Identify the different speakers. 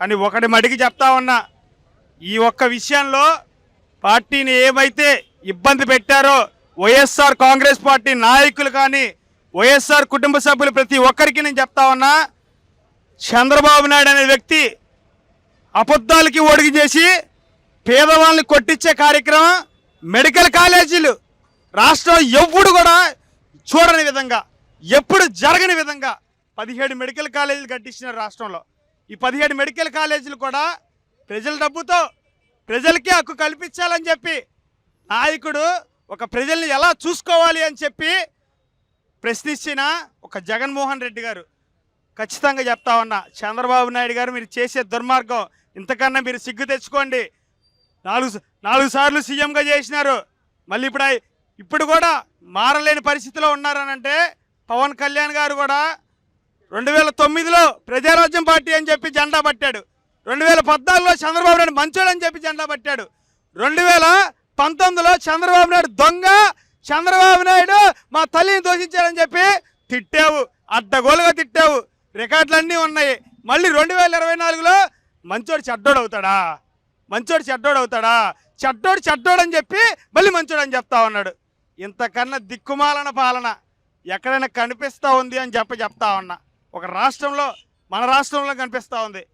Speaker 1: కానీ ఒకటి మడికి చెప్తా ఉన్నా ఈ ఒక్క విషయంలో పార్టీని ఏమైతే ఇబ్బంది పెట్టారో వైఎస్ఆర్ కాంగ్రెస్ పార్టీ నాయకులు కానీ వైఎస్ఆర్ కుటుంబ సభ్యులు ప్రతి ఒక్కరికి నేను చెప్తా ఉన్నా చంద్రబాబు నాయుడు అనే వ్యక్తి అబద్ధాలకి ఒడిగి చేసి పేదవాళ్ళని కొట్టించే కార్యక్రమం మెడికల్ కాలేజీలు రాష్ట్రం ఎప్పుడు కూడా చూడని విధంగా ఎప్పుడు జరగని విధంగా పదిహేడు మెడికల్ కాలేజీలు కట్టించినారు రాష్ట్రంలో. ఈ పదిహేడు మెడికల్ కాలేజీలు కూడా ప్రజల డబ్బుతో ప్రజలకే హక్కు కల్పించాలని చెప్పి నాయకుడు ఒక ప్రజల్ని ఎలా చూసుకోవాలి అని చెప్పి ప్రశ్నించిన ఒక జగన్మోహన్ రెడ్డి గారు. ఖచ్చితంగా చెప్తా ఉన్నా చంద్రబాబు నాయుడు గారు మీరు చేసే దుర్మార్గం ఇంతకన్నా మీరు సిగ్గు తెచ్చుకోండి. నాలుగు నాలుగు సార్లు సీఎంగా చేసినారు. మళ్ళీ ఇప్పుడు ఇప్పుడు కూడా మారలేని పరిస్థితిలో ఉన్నారనంటే పవన్ కళ్యాణ్ గారు కూడా రెండు వేల తొమ్మిదిలో ప్రజారాజ్యం పార్టీ అని చెప్పి జెండా పట్టాడు. రెండు వేల పద్నాలుగులో చంద్రబాబు నాయుడు మంచోడు అని చెప్పి జెండా పట్టాడు. రెండు వేల పంతొమ్మిదిలో చంద్రబాబు నాయుడు దొంగ చంద్రబాబు నాయుడు మా తల్లిని దోషించాడని చెప్పి తిట్టావు. అడ్డగోలుగా తిట్టావు. రికార్డులన్నీ ఉన్నాయి. మళ్ళీ రెండు వేల ఇరవై నాలుగులో మంచోడు చెడ్డోడు అవుతాడా? మంచోడు చెడ్డోడు అవుతాడా? చెడ్డోడు చెడ్డోడు అని చెప్పి మళ్ళీ మంచోడు అని చెప్తా ఉన్నాడు. ఇంతకన్నా దిక్కుమాలన పాలన ఎక్కడైనా కనిపిస్తూ ఉంది అని చెప్పి చెప్తా ఉన్నా. ఒక రాష్ట్రంలో మన రాష్ట్రంలో కనిపిస్తూ ఉంది.